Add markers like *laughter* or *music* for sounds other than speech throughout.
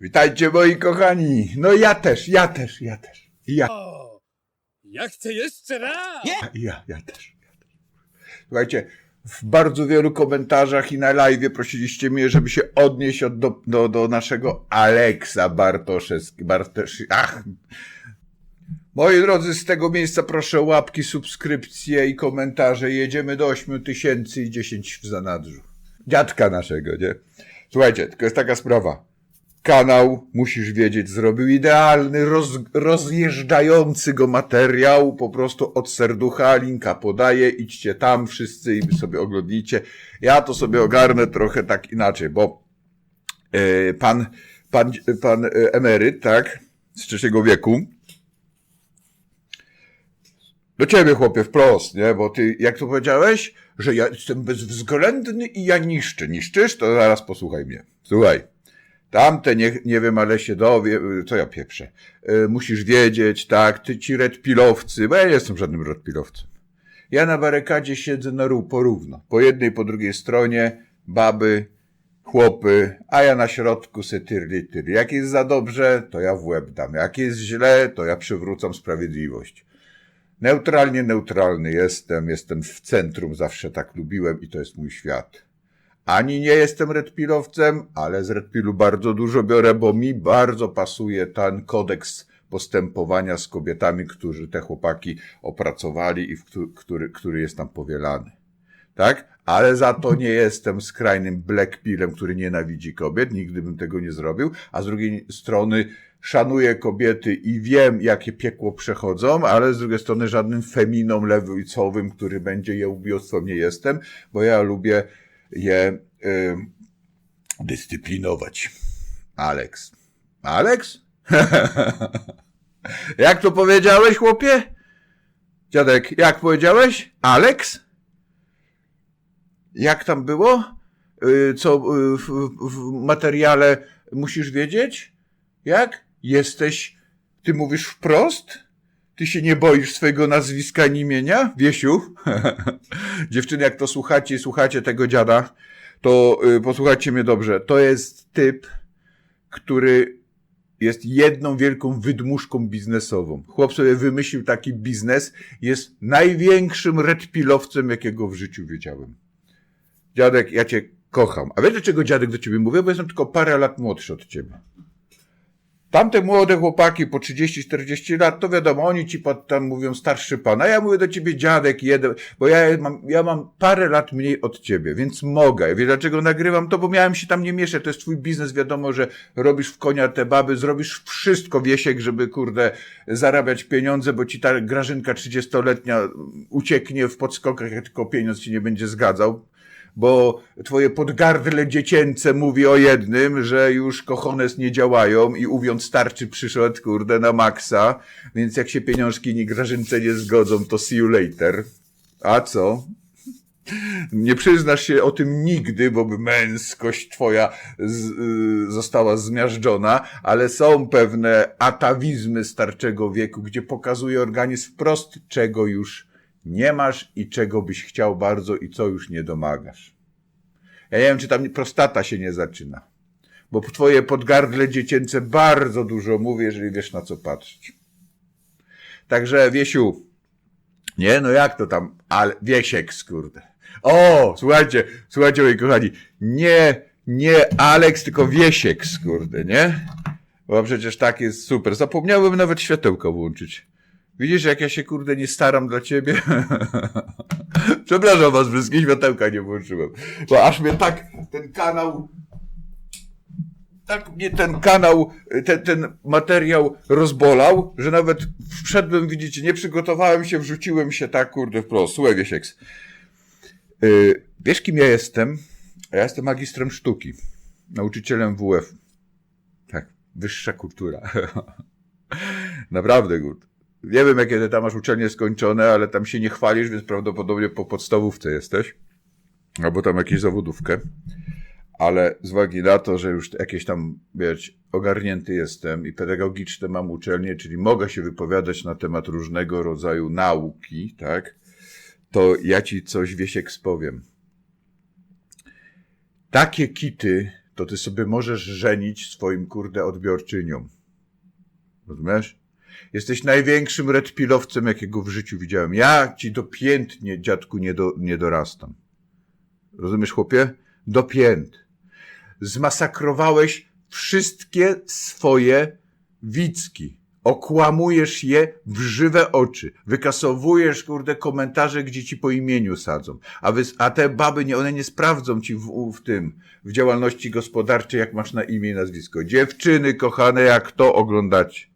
Witajcie moi kochani. No ja też, ja też, ja też. Ja, O, ja chcę jeszcze raz! ja, ja, ja też. Ja też. Słuchajcie, w bardzo wielu komentarzach i na live prosiliście mnie, żeby się odnieść od, do, do, do naszego Aleksa Bartoszewskiego. Bartosz, ach. Moi drodzy, z tego miejsca proszę o łapki, subskrypcje i komentarze. Jedziemy do 8 tysięcy i 10 w zanadrzu. Dziadka naszego, nie? Słuchajcie, tylko jest taka sprawa. Kanał, musisz wiedzieć, zrobił idealny, roz, rozjeżdżający go materiał, po prostu od serducha, linka podaję, idźcie tam wszyscy i sobie oglądnijcie. Ja to sobie ogarnę trochę tak inaczej, bo e, pan, pan, pan e, emeryt, tak, z trzeciego wieku, do ciebie, chłopie, wprost, nie? Bo ty, jak to powiedziałeś, że ja jestem bezwzględny i ja niszczę. Niszczysz? To zaraz posłuchaj mnie. Słuchaj. Tamte, nie, nie wiem, ale się dowie, co ja pieprzę. E, musisz wiedzieć, tak, ty ci redpilowcy, bo ja nie jestem żadnym redpilowcem. Ja na barykadzie siedzę na ró, porówno. Po jednej, po drugiej stronie baby, chłopy, a ja na środku se tyrli, tyrli. Jak jest za dobrze, to ja w łeb dam. Jak jest źle, to ja przywrócam sprawiedliwość. Neutralnie neutralny jestem, jestem w centrum, zawsze tak lubiłem i to jest mój świat. Ani nie jestem redpilowcem, ale z redpilu bardzo dużo biorę, bo mi bardzo pasuje ten kodeks postępowania z kobietami, którzy te chłopaki opracowali i który, który jest tam powielany. Tak? Ale za to nie jestem skrajnym blackpillem, który nienawidzi kobiet, nigdy bym tego nie zrobił, a z drugiej strony szanuję kobiety i wiem, jakie piekło przechodzą, ale z drugiej strony żadnym feminom lewicowym, który będzie je ubióstwem nie jestem, bo ja lubię je y, dyscyplinować. Alex. Alex? *laughs* jak to powiedziałeś, chłopie? Dziadek, jak powiedziałeś? Alex? Jak tam było? Y, Co y, w, w materiale musisz wiedzieć? Jak? Jesteś, ty mówisz wprost? Ty się nie boisz swojego nazwiska ani imienia? Wiesiu? *laughs* Dziewczyny, jak to słuchacie i słuchacie tego dziada, to y, posłuchajcie mnie dobrze. To jest typ, który jest jedną wielką wydmuszką biznesową. Chłop sobie wymyślił taki biznes, jest największym redpilowcem, jakiego w życiu wiedziałem. Dziadek, ja cię kocham. A wiesz, dlaczego dziadek do ciebie mówię? Bo jestem tylko parę lat młodszy od ciebie. Tamte młode chłopaki po 30-40 lat, to wiadomo, oni ci pod, tam mówią starszy pan, a ja mówię do ciebie dziadek jeden, bo ja mam, ja mam parę lat mniej od ciebie, więc mogę. Wiesz dlaczego nagrywam to? Bo miałem się tam nie mieszać, to jest twój biznes, wiadomo, że robisz w konia te baby, zrobisz wszystko, Wiesiek, żeby, kurde, zarabiać pieniądze, bo ci ta Grażynka 30-letnia ucieknie w podskokach, jak tylko pieniądz ci nie będzie zgadzał bo twoje podgardle dziecięce mówi o jednym, że już kochones nie działają i uwiąc starczy przyszedł, kurde, na maksa, więc jak się pieniążki ni grażynce nie zgodzą, to see you later. A co? Nie przyznasz się o tym nigdy, bo by męskość twoja z, y, została zmiażdżona, ale są pewne atawizmy starczego wieku, gdzie pokazuje organizm wprost, czego już nie masz i czego byś chciał bardzo i co już nie domagasz. Ja nie wiem, czy tam prostata się nie zaczyna. Bo twoje podgardle dziecięce bardzo dużo mówi, jeżeli wiesz na co patrzeć. Także, Wiesiu, nie, no jak to tam, ale Wiesiek, skurde. O, słuchajcie, słuchajcie, moi kochani, nie, nie Aleks, tylko Wiesiek, skurde, nie? Bo przecież tak jest super. Zapomniałem nawet światełko włączyć. Widzisz, jak ja się, kurde, nie staram dla ciebie? *laughs* Przepraszam was, wszystkich światełka nie włączyłem. Bo aż mnie tak ten kanał tak mnie ten kanał, ten, ten materiał rozbolał, że nawet wszedłem, widzicie, nie przygotowałem się, wrzuciłem się tak, kurde, wprost. Słuchaj, Wiesieks. Yy, wiesz, kim ja jestem? Ja jestem magistrem sztuki. Nauczycielem WF. Tak, wyższa kultura. *laughs* Naprawdę, good. Nie wiem, jakie ty tam masz uczelnie skończone, ale tam się nie chwalisz, więc prawdopodobnie po podstawówce jesteś. Albo tam jakieś zawodówkę ale z uwagi na to, że już jakieś tam, wiesz, ogarnięty jestem i pedagogiczne mam uczelnie, czyli mogę się wypowiadać na temat różnego rodzaju nauki, tak, to ja ci coś, Wiesiek, spowiem. Takie kity to ty sobie możesz żenić swoim kurde odbiorczyniom. Rozumiesz? Jesteś największym redpilowcem, jakiego w życiu widziałem. Ja ci dopiętnie, dziadku, nie, do, nie dorastam. Rozumiesz, chłopie? Dopięt. Zmasakrowałeś wszystkie swoje wicki. Okłamujesz je w żywe oczy. Wykasowujesz, kurde, komentarze, gdzie ci po imieniu sadzą. A, wy, a te baby, nie, one nie sprawdzą ci w, w tym, w działalności gospodarczej, jak masz na imię i nazwisko. Dziewczyny, kochane, jak to oglądacie.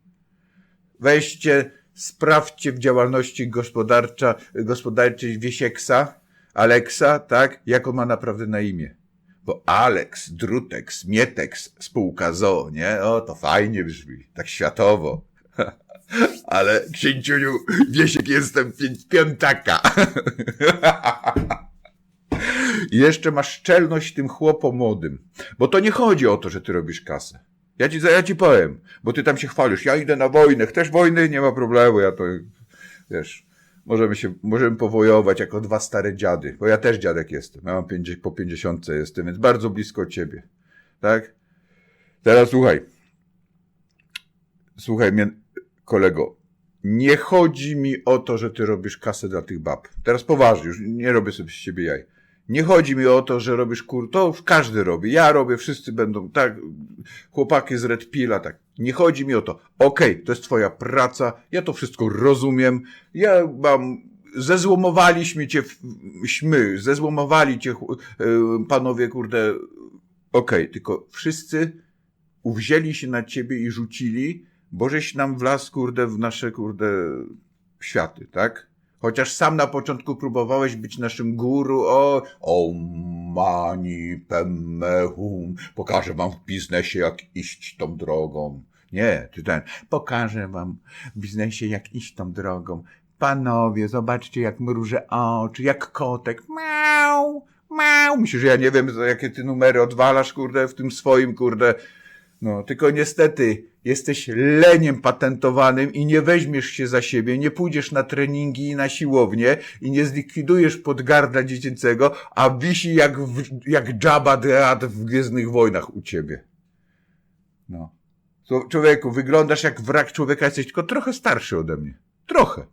Weźcie, sprawdźcie w działalności gospodarcza, gospodarczej Wiesieksa, Aleksa, tak, jak on ma naprawdę na imię. Bo Alex, Drutex, Mietex, spółka ZO, nie? O, to fajnie brzmi, tak światowo. *laughs* Ale księciuniu, Wiesiek jestem pię- piątaka. I *laughs* jeszcze masz szczelność tym chłopom młodym. Bo to nie chodzi o to, że ty robisz kasę. Ja ci, ja ci powiem, bo ty tam się chwalisz. Ja idę na wojnę. Chcesz wojny? Nie ma problemu. Ja to, wiesz, możemy się, możemy powojować jako dwa stare dziady. Bo ja też dziadek jestem. Ja mam 50, po pięćdziesiątce jestem, więc bardzo blisko ciebie. Tak? Teraz słuchaj. Słuchaj mnie, kolego. Nie chodzi mi o to, że ty robisz kasę dla tych bab. Teraz poważnie, już nie robię sobie z ciebie jaj. Nie chodzi mi o to, że robisz kur... To już każdy robi. Ja robię, wszyscy będą, tak, chłopaki z Red Pilla, tak. Nie chodzi mi o to. Okej, to jest twoja praca, ja to wszystko rozumiem. Ja mam... Zezłomowaliśmy cię, śmy, zezłomowali cię y, panowie, kurde. Okej, tylko wszyscy uwzięli się na ciebie i rzucili, bo żeś nam wlazł, kurde, w nasze, kurde, światy, tak? Chociaż sam na początku próbowałeś być naszym guru, o, o mani pemme hum, pokażę wam w biznesie, jak iść tą drogą. Nie, ty ten, pokażę wam w biznesie, jak iść tą drogą. Panowie, zobaczcie, jak mrużę oczy, jak kotek, miau, miau. Myślisz, że ja nie wiem, jakie ty numery odwalasz, kurde, w tym swoim, kurde, no, tylko niestety jesteś leniem patentowanym i nie weźmiesz się za siebie, nie pójdziesz na treningi i na siłownię i nie zlikwidujesz podgardla dziecięcego, a wisi jak, w, jak Jabba Hutt w Gwiezdnych Wojnach u ciebie. No. Człowieku, wyglądasz jak wrak człowieka, jesteś tylko trochę starszy ode mnie. Trochę.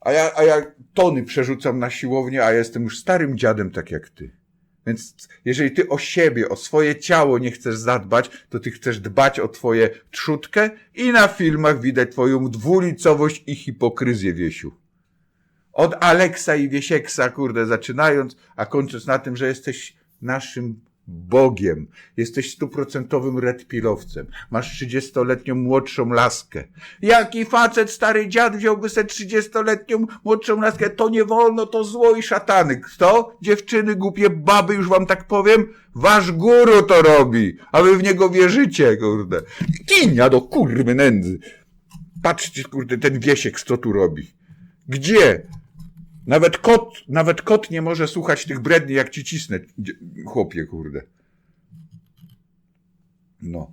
A ja, a ja tony przerzucam na siłownię, a jestem już starym dziadem, tak jak ty. Więc jeżeli ty o siebie, o swoje ciało nie chcesz zadbać, to ty chcesz dbać o twoje trzutkę i na filmach widać twoją dwulicowość i hipokryzję, Wiesiu. Od Aleksa i Wiesieksa, kurde, zaczynając, a kończąc na tym, że jesteś naszym Bogiem. Jesteś stuprocentowym redpilowcem. Masz trzydziestoletnią młodszą laskę. Jaki facet, stary dziad wziąłby se trzydziestoletnią młodszą laskę? To nie wolno, to zło i szatany. Kto? Dziewczyny, głupie baby, już wam tak powiem? Wasz guru to robi, a wy w niego wierzycie, kurde. Kinia do kurwy nędzy. Patrzcie, kurde, ten wiesiek, co tu robi. Gdzie? Nawet kot, nawet kot nie może słuchać tych bredni, jak ci cisnę, chłopie, kurde. No.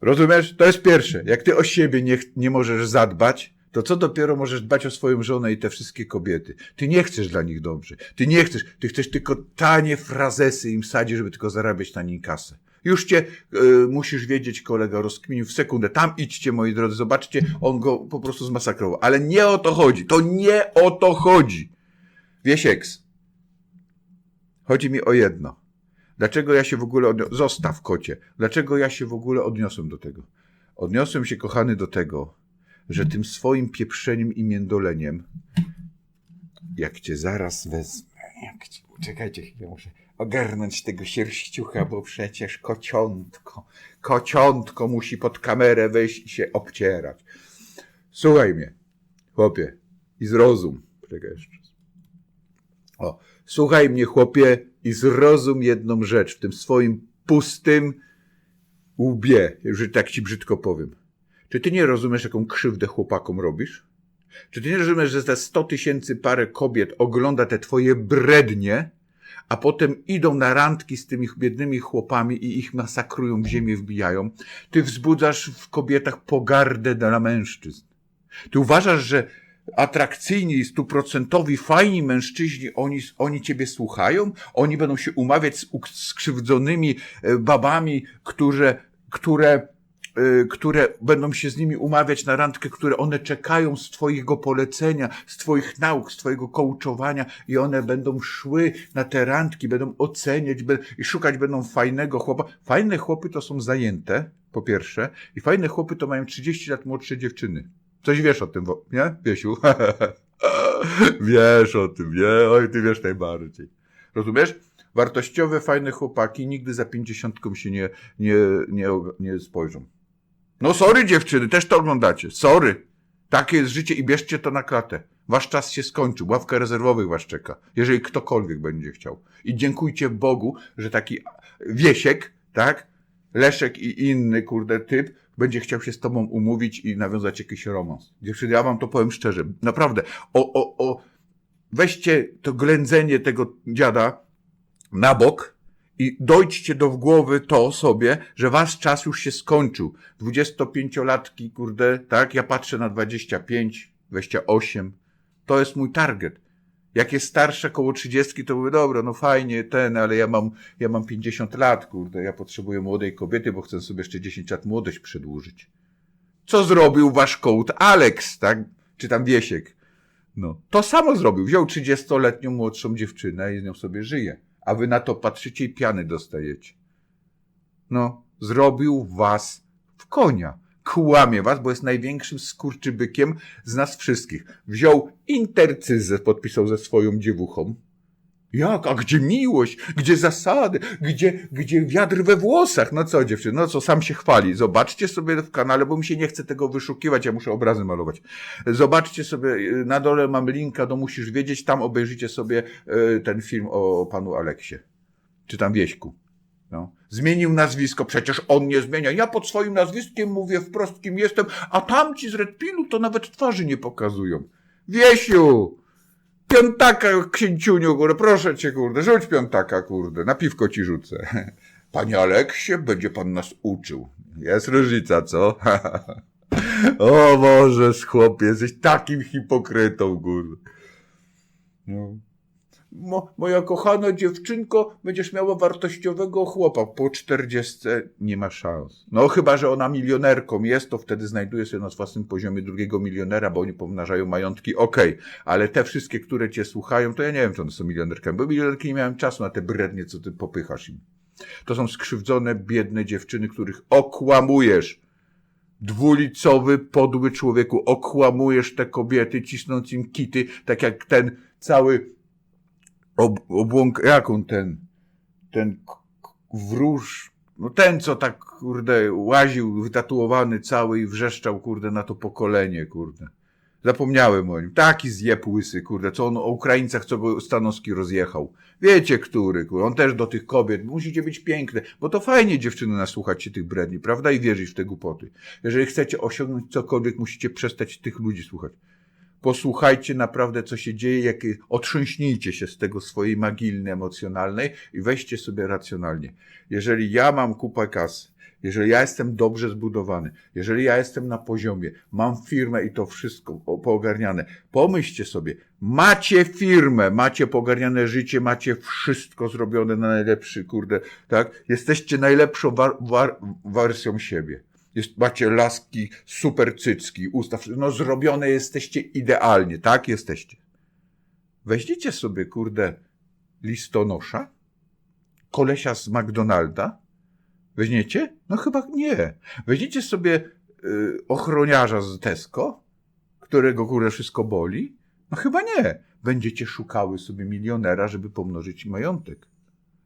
Rozumiesz? To jest pierwsze. Jak ty o siebie nie, nie możesz zadbać, to co dopiero możesz dbać o swoją żonę i te wszystkie kobiety? Ty nie chcesz dla nich dobrze. Ty nie chcesz. Ty chcesz tylko tanie frazesy im sadzić, żeby tylko zarabiać na nim kasę. Już cię y, musisz wiedzieć, kolega rozkminił w sekundę. Tam idźcie, moi drodzy, zobaczcie, on go po prostu zmasakrował. Ale nie o to chodzi. To nie o to chodzi. Wiesieks. Chodzi mi o jedno. Dlaczego ja się w ogóle odniosłem? Zostaw kocie. Dlaczego ja się w ogóle odniosłem do tego? Odniosłem się, kochany, do tego, że tym swoim pieprzeniem i międoleniem, jak cię zaraz wezmę, jak cię, czekajcie chwilę, muszę ogarnąć tego sierściucha, bo przecież kociątko, kociątko musi pod kamerę wejść i się obcierać. Słuchaj mnie, chłopie, i zrozum. Jeszcze. O, słuchaj mnie, chłopie, i zrozum jedną rzecz w tym swoim pustym łbie, że tak ci brzydko powiem. Czy ty nie rozumiesz, jaką krzywdę chłopakom robisz? Czy ty nie rozumiesz, że te 100 tysięcy parę kobiet ogląda te twoje brednie, a potem idą na randki z tymi biednymi chłopami i ich masakrują, w ziemię wbijają? Ty wzbudzasz w kobietach pogardę dla mężczyzn. Ty uważasz, że atrakcyjni, stuprocentowi, fajni mężczyźni, oni, oni ciebie słuchają? Oni będą się umawiać z skrzywdzonymi e, babami, które, które, które będą się z nimi umawiać na randkę, które one czekają z twojego polecenia, z twoich nauk, z twojego coachowania i one będą szły na te randki, będą oceniać i szukać będą fajnego chłopa. Fajne chłopy to są zajęte, po pierwsze, i fajne chłopy to mają 30 lat młodsze dziewczyny. Coś wiesz o tym, nie? Wiesiu? *laughs* wiesz o tym, nie? Oj, ty wiesz najbardziej. Rozumiesz? Wartościowe, fajne chłopaki nigdy za pięćdziesiątką się nie, nie, nie, nie spojrzą. No sorry dziewczyny, też to oglądacie. Sorry. Takie jest życie i bierzcie to na klatę. Wasz czas się skończył. Ławka rezerwowych was czeka. Jeżeli ktokolwiek będzie chciał. I dziękujcie Bogu, że taki Wiesiek, tak? Leszek i inny, kurde, typ będzie chciał się z tobą umówić i nawiązać jakiś romans. Dziewczyny, ja wam to powiem szczerze. Naprawdę. O, o, o, weźcie to ględzenie tego dziada na bok i dojdźcie do głowy to sobie, że wasz czas już się skończył. 25-latki, kurde, tak? Ja patrzę na 25, 28. To jest mój target. Jak jest starsze, koło 30, to mówię, dobra, no fajnie, ten, ale ja mam, ja mam 50 lat, kurde, ja potrzebuję młodej kobiety, bo chcę sobie jeszcze 10 lat młodość przedłużyć. Co zrobił wasz kołd Alex, tak? Czy tam Wiesiek? No. To samo zrobił. Wziął 30-letnią młodszą dziewczynę i z nią sobie żyje. A wy na to patrzycie i piany dostajecie. No, zrobił was w konia. Kłamie was, bo jest największym skurczybykiem z nas wszystkich. Wziął intercyzę, podpisał ze swoją dziewuchą. Jak? A gdzie miłość? Gdzie zasady? Gdzie, gdzie wiatr we włosach? No co dziewczyny? No co, sam się chwali. Zobaczcie sobie w kanale, bo mi się nie chce tego wyszukiwać, ja muszę obrazy malować. Zobaczcie sobie, y, na dole mam linka do Musisz Wiedzieć, tam obejrzycie sobie y, ten film o panu Aleksie. Czy tam Wieśku. No. Zmienił nazwisko, przecież on nie zmienia. Ja pod swoim nazwiskiem mówię wprost, kim jestem, a tamci z Red Pillu to nawet twarzy nie pokazują. Wiesiu! Piątaka, księciuniu, kurde, proszę cię, kurde, rzuć piątaka, kurde, na piwko ci rzucę. *laughs* Panie Aleksie, będzie pan nas uczył. Jest różnica, co? *laughs* o Boże, chłopie, jesteś takim hipokrytą, kurde. No. Mo, moja kochana dziewczynko, będziesz miała wartościowego chłopa. Po czterdziestce nie ma szans. No chyba, że ona milionerką jest, to wtedy znajduje sobie na własnym poziomie drugiego milionera, bo oni pomnażają majątki. Okej, ale te wszystkie, które cię słuchają, to ja nie wiem, czy one są milionerkami, bo milionerki nie miałem czasu na te brednie, co ty popychasz im. To są skrzywdzone, biedne dziewczyny, których okłamujesz. Dwulicowy, podły człowieku, okłamujesz te kobiety, cisnąc im kity, tak jak ten cały ob, obłąk, jak on ten, ten wróż, no ten, co tak, kurde, łaził, wytatuowany cały i wrzeszczał, kurde, na to pokolenie, kurde. Zapomniałem o nim. Taki zjeb łysy, kurde, co on o Ukraińcach, co go Stanowski rozjechał. Wiecie, który, kurde, on też do tych kobiet, musicie być piękne, bo to fajnie dziewczyny nasłuchać się tych bredni, prawda, i wierzyć w te głupoty. Jeżeli chcecie osiągnąć cokolwiek, musicie przestać tych ludzi słuchać posłuchajcie naprawdę, co się dzieje, jakie, otrząśnijcie się z tego swojej magilny emocjonalnej i weźcie sobie racjonalnie. Jeżeli ja mam kupę kasy, jeżeli ja jestem dobrze zbudowany, jeżeli ja jestem na poziomie, mam firmę i to wszystko poogarniane, pomyślcie sobie, macie firmę, macie poogarniane życie, macie wszystko zrobione na najlepszy, kurde, tak? Jesteście najlepszą war, war, wersją siebie. Jest, macie laski, super cycki, usta, no zrobione jesteście idealnie, tak jesteście. Weźmiecie sobie, kurde, listonosza, kolesia z McDonalda, weźmiecie? No chyba nie. Weźmiecie sobie y, ochroniarza z Tesco, którego, kurde, wszystko boli? No chyba nie. Będziecie szukały sobie milionera, żeby pomnożyć majątek.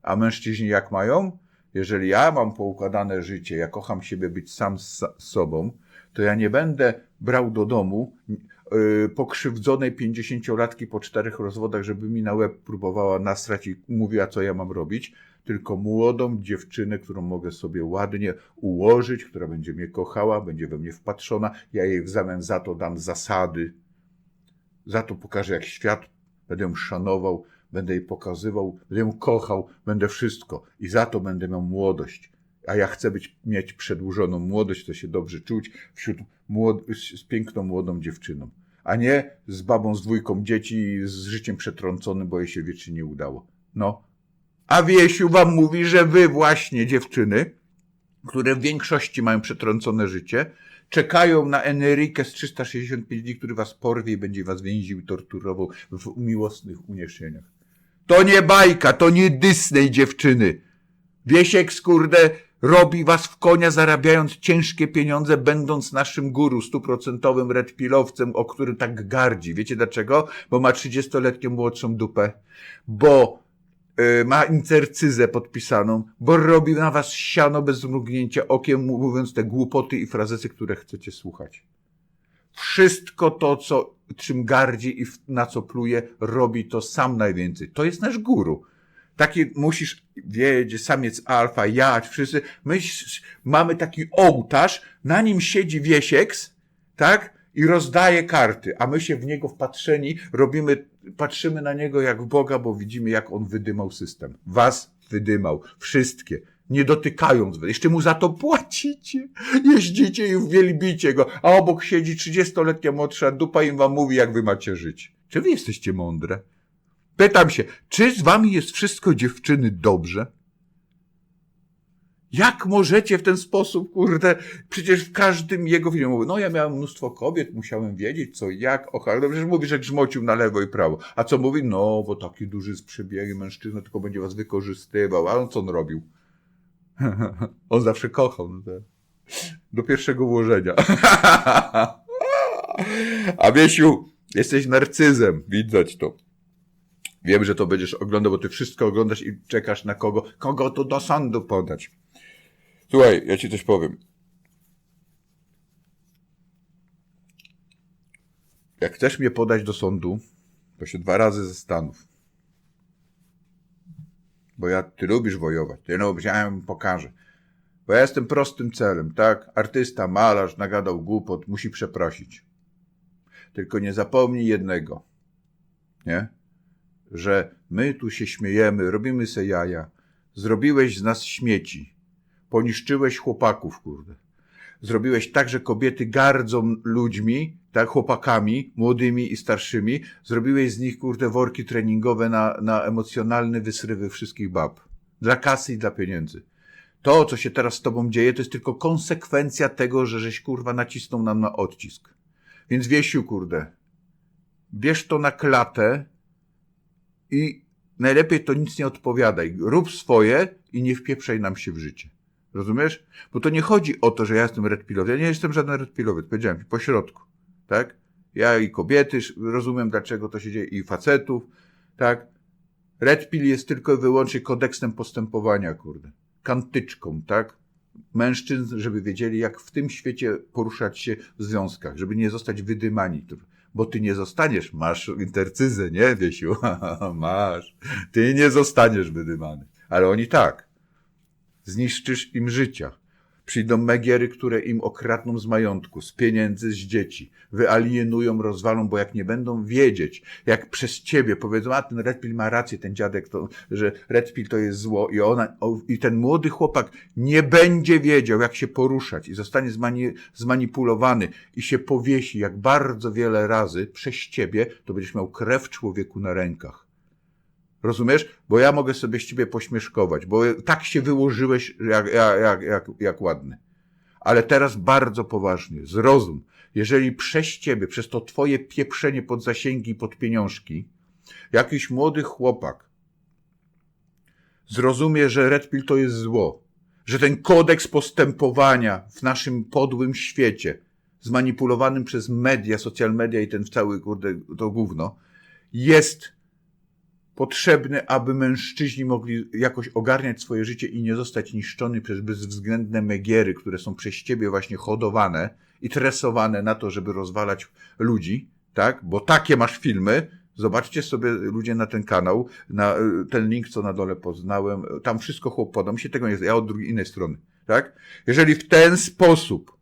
A mężczyźni jak mają? Jeżeli ja mam poukładane życie, ja kocham siebie być sam z sobą, to ja nie będę brał do domu yy, pokrzywdzonej pięćdziesięciolatki po czterech rozwodach, żeby mi na łeb próbowała nasrać i mówiła, co ja mam robić, tylko młodą dziewczynę, którą mogę sobie ładnie ułożyć, która będzie mnie kochała, będzie we mnie wpatrzona, ja jej w zamian za to dam zasady, za to pokażę, jak świat, będę szanował, będę jej pokazywał, będę ją kochał, będę wszystko. I za to będę miał młodość. A ja chcę być, mieć przedłużoną młodość, to się dobrze czuć wśród młod- z, piękną młodą dziewczyną. a nie z babą z dwójką dzieci i z życiem przetrąconym, bo jej się wiecznie nie udało. No. A Wiesiu wam mówi, że wy właśnie, dziewczyny, które w większości mają przetrącone życie, czekają na Enrique z 365 dni, który was porwie i będzie was więził i torturował w miłosnych uniesieniach. To nie bajka, to nie Disney, dziewczyny. Wiesiek, skurde, robi was w konia, zarabiając ciężkie pieniądze, będąc naszym guru, stuprocentowym redpilowcem, o którym tak gardzi. Wiecie dlaczego? Bo ma 30-letnią młodszą dupę. Bo y, ma intercyzę podpisaną, bo robi na was siano bez mrugnięcia okiem, mówiąc te głupoty i frazesy, które chcecie słuchać. Wszystko to, co, czym gardzi i na co pluje, robi to sam najwięcej. To jest nasz guru. Taki musisz wiedzieć, samiec alfa, ja, wszyscy. My mamy taki ołtarz, na nim siedzi Wiesieks, tak? I rozdaje karty, a my się w niego wpatrzeni robimy, patrzymy na niego jak w Boga, bo widzimy, jak on wydymał system. Was wydymał. Wszystkie. Nie dotykając. Jeszcze mu za to płacicie. Jeździcie i wielbicie go, a obok siedzi 30-letnia młodsza dupa i wam mówi, jak wy macie żyć. Czy wy jesteście mądre? Pytam się, czy z wami jest wszystko dziewczyny dobrze? Jak możecie w ten sposób, kurde, przecież w każdym jego filmie mówi, no ja miałem mnóstwo kobiet, musiałem wiedzieć co, jak, och, ale przecież mówi, że grzmocił na lewo i prawo. A co mówi? No, bo taki duży z przebiegiem mężczyzna tylko będzie was wykorzystywał. A on co on robił? *laughs* on zawsze kochał. No tak. Do pierwszego włożenia. *laughs* A Wiesiu, jesteś narcyzem, widać to. Wiem, że to będziesz oglądał, bo ty wszystko oglądasz i czekasz na kogo, kogo tu do sądu podać. Słuchaj, ja ci coś powiem. Jak chcesz mnie podać do sądu, to się dwa razy zastanów. Bo ja, ty lubisz wojować, ty lubisz, ja im pokażę. Bo ja jestem prostym celem, tak? Artysta, malarz, nagadał głupot, musi przeprosić. Tylko nie zapomnij jednego, nie? Że my tu się śmiejemy, robimy se jaja. Zrobiłeś z nas śmieci. Poniszczyłeś chłopaków, kurde. Zrobiłeś tak, że kobiety gardzą ludźmi, tak, chłopakami, młodymi i starszymi. Zrobiłeś z nich, kurde, worki treningowe na, na emocjonalne wysrywy wszystkich bab. Dla kasy i dla pieniędzy. To, co się teraz z tobą dzieje, to jest tylko konsekwencja tego, że żeś, kurwa, nacisnął nam na odcisk. Więc Wiesiu, kurde, bierz to na klatę i najlepiej to nic nie odpowiadaj. Rób swoje i nie wpieprzaj nam się w życie. Rozumiesz? Bo to nie chodzi o to, że ja jestem red pilowy. Ja nie jestem żaden red pilowiec, powiedziałem ci, po środku. Tak? Ja i kobiety, rozumiem dlaczego to się dzieje, i facetów, tak? Red pill jest tylko i wyłącznie kodeksem postępowania, kurde. Kantyczką, tak? Mężczyzn, żeby wiedzieli, jak w tym świecie poruszać się w związkach, żeby nie zostać wydymani. Bo ty nie zostaniesz, masz intercyzę, nie, Wiesiu? *laughs* masz. Ty nie zostaniesz wydymany. Ale oni tak. Zniszczysz im życia. Przyjdą megiery, które im okradną z majątku, z pieniędzy, z dzieci. Wyalienują, rozwalą, bo jak nie będą wiedzieć, jak przez ciebie powiedzą, a ten Red Pill ma rację, ten dziadek, to, że Red Pill to jest zło i ona, i ten młody chłopak nie będzie wiedział, jak się poruszać i zostanie zmani, zmanipulowany i się powiesi jak bardzo wiele razy przez ciebie, to będziesz miał krew człowieku na rękach. Rozumiesz? Bo ja mogę sobie z ciebie pośmieszkować, bo tak się wyłożyłeś jak, jak, jak, jak, ładny. Ale teraz bardzo poważnie, zrozum. Jeżeli przez ciebie, przez to twoje pieprzenie pod zasięgi i pod pieniążki, jakiś młody chłopak zrozumie, że Red Pill to jest zło, że ten kodeks postępowania w naszym podłym świecie, zmanipulowanym przez media, social media i ten cały, kurde, to gówno, jest potrzebny, aby mężczyźni mogli jakoś ogarniać swoje życie i nie zostać niszczony przez bezwzględne megiery, które są przez ciebie właśnie hodowane i tresowane na to, żeby rozwalać ludzi, tak? Bo takie masz filmy. Zobaczcie sobie ludzie na ten kanał, na ten link, co na dole poznałem. Tam wszystko chłop podam się tego nie ja od drugiej innej strony, tak? Jeżeli w ten sposób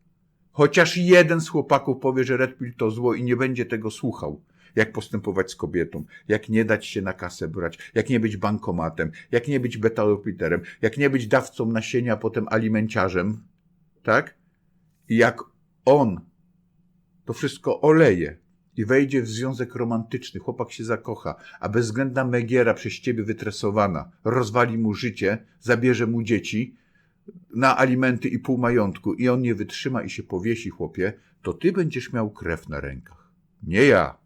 chociaż jeden z chłopaków powie, że Red Pill to zło i nie będzie tego słuchał, jak postępować z kobietą, jak nie dać się na kasę brać, jak nie być bankomatem, jak nie być betalopiterem, jak nie być dawcą nasienia, potem alimenciarzem, tak? I jak on to wszystko oleje i wejdzie w związek romantyczny, chłopak się zakocha, a bezwzględna Megiera przez ciebie wytresowana rozwali mu życie, zabierze mu dzieci na alimenty i pół majątku i on nie wytrzyma i się powiesi, chłopie, to ty będziesz miał krew na rękach. Nie ja.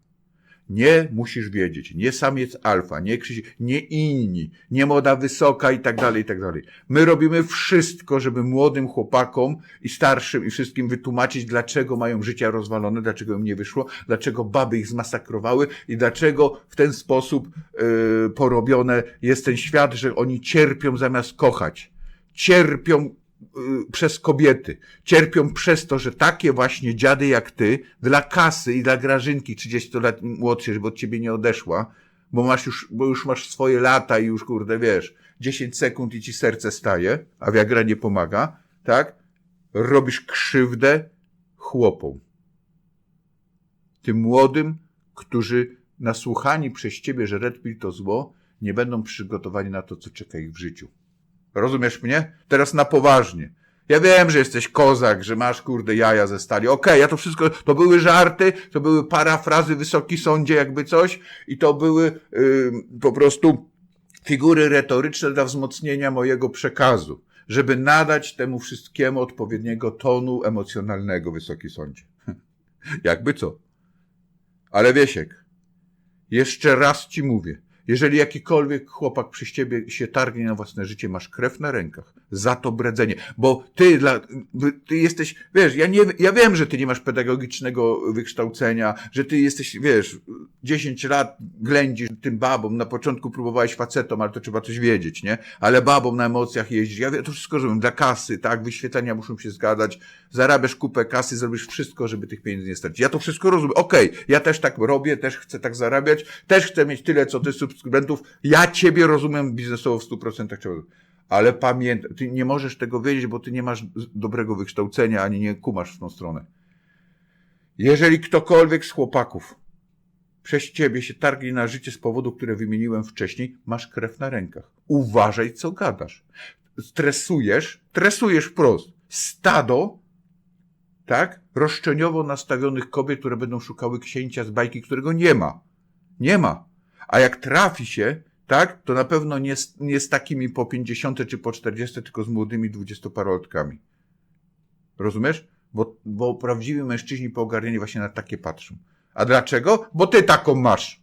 Nie musisz wiedzieć, nie samiec alfa, nie Krzyś, nie inni, nie moda wysoka i tak dalej, i tak dalej. My robimy wszystko, żeby młodym chłopakom i starszym i wszystkim wytłumaczyć, dlaczego mają życia rozwalone, dlaczego im nie wyszło, dlaczego baby ich zmasakrowały i dlaczego w ten sposób yy, porobione jest ten świat, że oni cierpią zamiast kochać. Cierpią przez kobiety. Cierpią przez to, że takie właśnie dziady jak ty, dla kasy i dla Grażynki 30 lat młodszej, żeby od ciebie nie odeszła, bo masz już, bo już masz swoje lata i już, kurde, wiesz, 10 sekund i ci serce staje, a Viagra nie pomaga, tak? Robisz krzywdę chłopom. Tym młodym, którzy nasłuchani przez ciebie, że Red Pill to zło, nie będą przygotowani na to, co czeka ich w życiu. Rozumiesz mnie? Teraz na poważnie. Ja wiem, że jesteś kozak, że masz kurde jaja ze stali. Okej, ja to wszystko, to były żarty, to były parafrazy Wysoki Sądzie, jakby coś, i to były yy, po prostu figury retoryczne dla wzmocnienia mojego przekazu, żeby nadać temu wszystkiemu odpowiedniego tonu emocjonalnego, Wysoki Sądzie. *laughs* jakby co? Ale Wiesiek, jeszcze raz ci mówię, jeżeli jakikolwiek chłopak przy ciebie się targnie na własne życie, masz krew na rękach. Za to bredzenie. Bo ty dla, ty jesteś, wiesz, ja nie, ja wiem, że ty nie masz pedagogicznego wykształcenia, że ty jesteś, wiesz, 10 lat ględzisz tym babom, na początku próbowałeś facetom, ale to trzeba coś wiedzieć, nie? Ale babom na emocjach jeździsz. Ja wiem, to wszystko rozumiem. Dla kasy, tak? Wyświetlenia muszą się zgadzać. Zarabiasz kupę kasy, zrobisz wszystko, żeby tych pieniędzy nie stracić. Ja to wszystko rozumiem. Okej, ja też tak robię, też chcę tak zarabiać, też chcę mieć tyle, co ty subskrybentów. Ja ciebie rozumiem biznesowo w 100%. Trzeba. Ale pamiętaj, ty nie możesz tego wiedzieć, bo ty nie masz dobrego wykształcenia, ani nie kumasz w tą stronę. Jeżeli ktokolwiek z chłopaków przez ciebie się targnie na życie z powodu, które wymieniłem wcześniej, masz krew na rękach. Uważaj, co gadasz. Stresujesz, tresujesz wprost stado, tak, roszczeniowo nastawionych kobiet, które będą szukały księcia z bajki, którego nie ma. Nie ma. A jak trafi się, tak, to na pewno nie z, nie z takimi po 50 czy po 40, tylko z młodymi dwudziestoparolatkami. Rozumiesz? Bo, bo prawdziwi mężczyźni po ogarnieniu właśnie na takie patrzą. A dlaczego? Bo ty taką masz.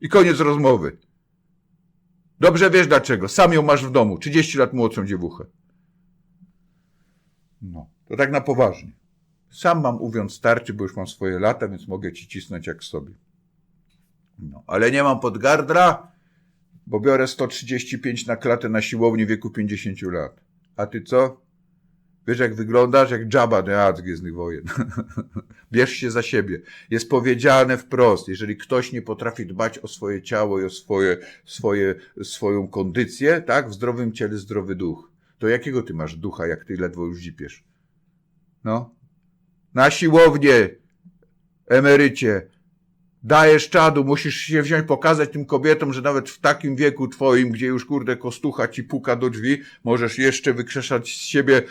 I koniec rozmowy. Dobrze wiesz dlaczego. Sam ją masz w domu. 30 lat młodszą dziewuchę. No, to tak na poważnie. Sam mam uwiąc starczy, bo już mam swoje lata, więc mogę ci cisnąć jak sobie. No, ale nie mam podgardra, bo biorę 135 na klatę na siłowni w wieku 50 lat. A ty co? Wiesz, jak wyglądasz? Jak Jabba Hutt z Gwiezdnych Wojen. *laughs* Bierz się za siebie. Jest powiedziane wprost, jeżeli ktoś nie potrafi dbać o swoje ciało i o swoje, swoje, swoją kondycję, tak? W zdrowym ciele zdrowy duch. To jakiego ty masz ducha, jak ty ledwo już dzipiesz? No. Na siłownię, emerycie. Dajesz czadu, musisz się wziąć, pokazać tym kobietom, że nawet w takim wieku twoim, gdzie już kurde kostucha ci puka do drzwi, możesz jeszcze wykrzeszać z siebie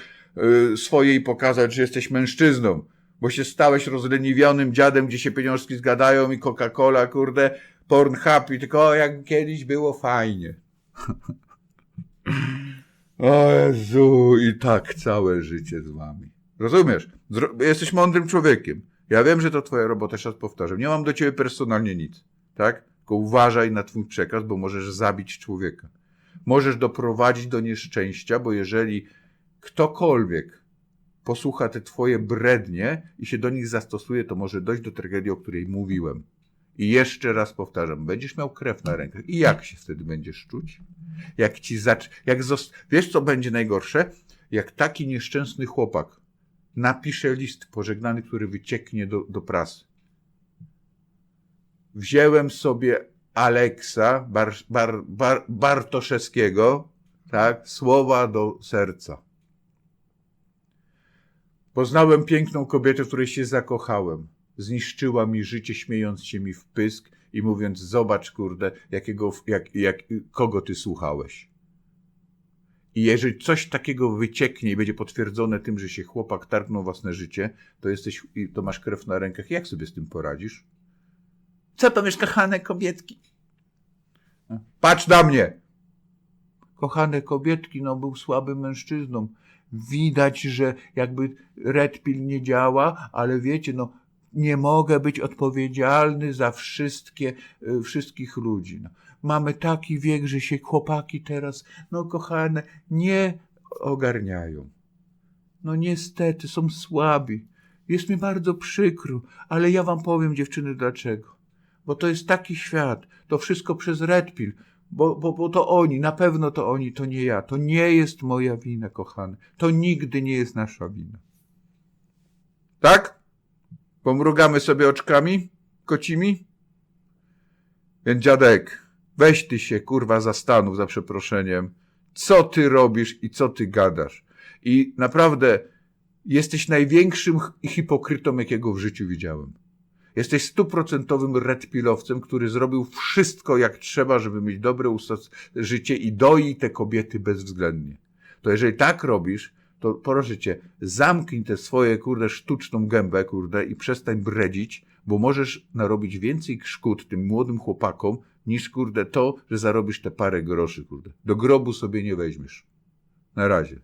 y, swoje i pokazać, że jesteś mężczyzną. Bo się stałeś rozleniwionym dziadem, gdzie się pieniążki zgadają i Coca-Cola, kurde, Pornhub i tylko o, jak kiedyś było fajnie. *laughs* O Jezu, i tak całe życie z wami. Rozumiesz? Zro- jesteś mądrym człowiekiem. Ja wiem, że to twoja robota, jeszcze raz powtarzam. Nie mam do ciebie personalnie nic, tak? Tylko uważaj na twój przekaz, bo możesz zabić człowieka. Możesz doprowadzić do nieszczęścia, bo jeżeli ktokolwiek posłucha te twoje brednie i się do nich zastosuje, to może dojść do tragedii, o której mówiłem. I jeszcze raz powtarzam, będziesz miał krew na rękach. I jak się wtedy będziesz czuć? Jak ci zacz... Jak zost... Wiesz, co będzie najgorsze? Jak taki nieszczęsny chłopak napisze list pożegnany, który wycieknie do, do prasy. Wziąłem sobie Aleksa Bar, Bar, Bar, Bartoszewskiego, tak, słowa do serca. Poznałem piękną kobietę, w której się zakochałem. Zniszczyła mi życie, śmiejąc się mi w pysk i mówiąc, zobacz, kurde, jakiego, jak, jak, kogo ty słuchałeś. I jeżeli coś takiego wycieknie i będzie potwierdzone tym, że się chłopak targnął własne życie, to jesteś, i to masz krew na rękach. Jak sobie z tym poradzisz? Co powiesz, kochane kobietki? Patrz na mnie! Kochane kobietki, no był słabym mężczyzną. Widać, że jakby Red Pill nie działa, ale wiecie, no nie mogę być odpowiedzialny za wszystkie, y, wszystkich ludzi. No. Mamy taki wiek, że się chłopaki teraz, no kochane, nie ogarniają. No niestety, są słabi. Jest mi bardzo przykro, ale ja wam powiem, dziewczyny, dlaczego. Bo to jest taki świat, to wszystko przez Red Pill, bo, bo, bo to oni, na pewno to oni, to nie ja. To nie jest moja wina, kochany. To nigdy nie jest nasza wina. Tak? Pomrugamy sobie oczkami kocimi? Więc dziadek, weź ty się, kurwa, zastanów za przeproszeniem, co ty robisz i co ty gadasz. I naprawdę jesteś największym hipokrytą, jakiego w życiu widziałem. Jesteś stuprocentowym redpilowcem, który zrobił wszystko jak trzeba, żeby mieć dobre życie i doi te kobiety bezwzględnie. To jeżeli tak robisz, to proszę cię, zamknij tę swoje, kurde, sztuczną gębę, kurde, i przestań bredzić, bo możesz narobić więcej szkód tym młodym chłopakom, niż, kurde, to, że zarobisz te parę groszy, kurde. Do grobu sobie nie weźmiesz. Na razie.